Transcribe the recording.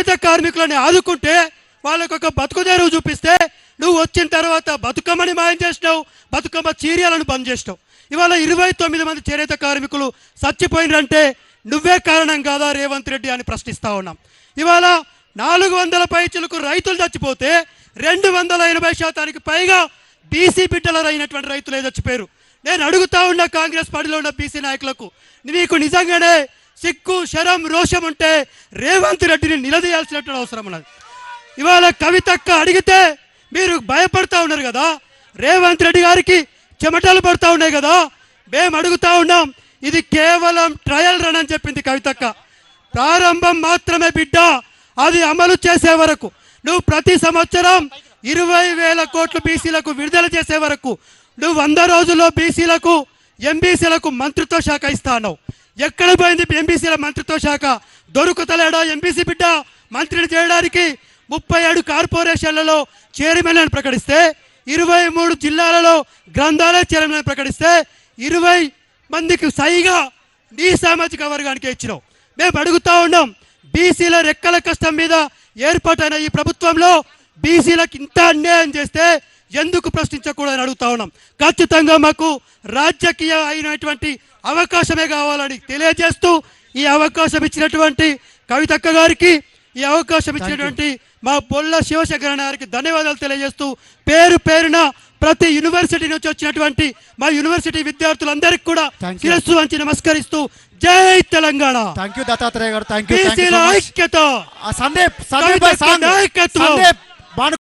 చేనేత కార్మికులని ఆదుకుంటే వాళ్ళకు ఒక బతుకు తెరువు చూపిస్తే నువ్వు వచ్చిన తర్వాత బతుకమ్మని మాయం చేసినావు బతుకమ్మ చీరియాలను బంద్ చేసినావు. ఇవాళ ఇరవై తొమ్మిది మంది చేనేత కార్మికులు చచ్చిపోయినారంటే నువ్వే కారణం కాదా రేవంత్ రెడ్డి అని ప్రశ్నిస్తా ఉన్నాం. ఇవాళ నాలుగు వందల పైచులకు రైతులు చచ్చిపోతే రెండు వందల ఎనభై శాతానికి పైగా బీసీ బిడ్డలు అయినటువంటి రైతులే చచ్చిపోయారు. నేను అడుగుతా ఉన్న కాంగ్రెస్ పార్టీలో ఉన్న బీసీ నాయకులకు నీకు నిజంగానే సిక్కు శరం రోషం ఉంటే రేవంత్ రెడ్డిని నిలదీయాల్సినట్టు అవసరం ఉన్నది. ఇవాళ కవితక్క అడిగితే మీరు భయపడతా ఉన్నారు కదా రేవంత్ రెడ్డి గారికి చెమటలు పడతా ఉన్నాయి కదా మేము అడుగుతా ఉన్నాం ఇది కేవలం ట్రయల్ రన్ అని చెప్పింది కవితక్క ప్రారంభం మాత్రమే బిడ్డ అది అమలు చేసే వరకు నువ్వు ప్రతి సంవత్సరం ఇరవై వేల కోట్లు బీసీలకు విడుదల చేసే వరకు నువ్వు వంద రోజుల్లో బీసీలకు ఎంబీసీలకు మంత్రిత్వ శాఖ ఇస్తాను ఎక్కడ పోయింది ఎంబీసీల మంత్రిత్వ శాఖ? దొరుకుతలేడా ఎంబీసీ బిడ్డ? మంత్రిని చేయడానికి ముప్పై ఏడు కార్పొరేషన్లలో చైర్మన్ అని ప్రకటిస్తే ఇరవై మూడు జిల్లాలలో గ్రంథాలయ చైర్మన్ అని ప్రకటిస్తే ఇరవై మందికి సైగా నీ సామాజిక వర్గానికి ఇచ్చినావు. మేము అడుగుతా ఉన్నాం బీసీల రెక్కల కష్టం మీద ఏర్పాటైన ఈ ప్రభుత్వంలో బీసీలకు ఇంత అన్యాయం చేస్తే ఎందుకు ప్రశ్నించకూడదని అడుగుతా ఉన్నాం? ఖచ్చితంగా మాకు రాజకీయ అయినటువంటి అవకాశమే కావాలని తెలియజేస్తూ ఈ అవకాశం ఇచ్చినటువంటి కవితక్క గారికి ఈ అవకాశం ఇచ్చినటువంటి మా బొల్ల శివశంకర గారికి ధన్యవాదాలు తెలియజేస్తూ పేరు పేరున ప్రతి యూనివర్సిటీ నుంచి వచ్చినటువంటి మా యూనివర్సిటీ విద్యార్థులందరికీ కూడా. శిరస్సు వంచి నమస్కరిస్తూ జై తెలంగాణ. థ్యాంక్ యూ దత్తాత్రేయ గారు. థ్యాంక్ యూ ఐక్యత. సందీప్ సందీప్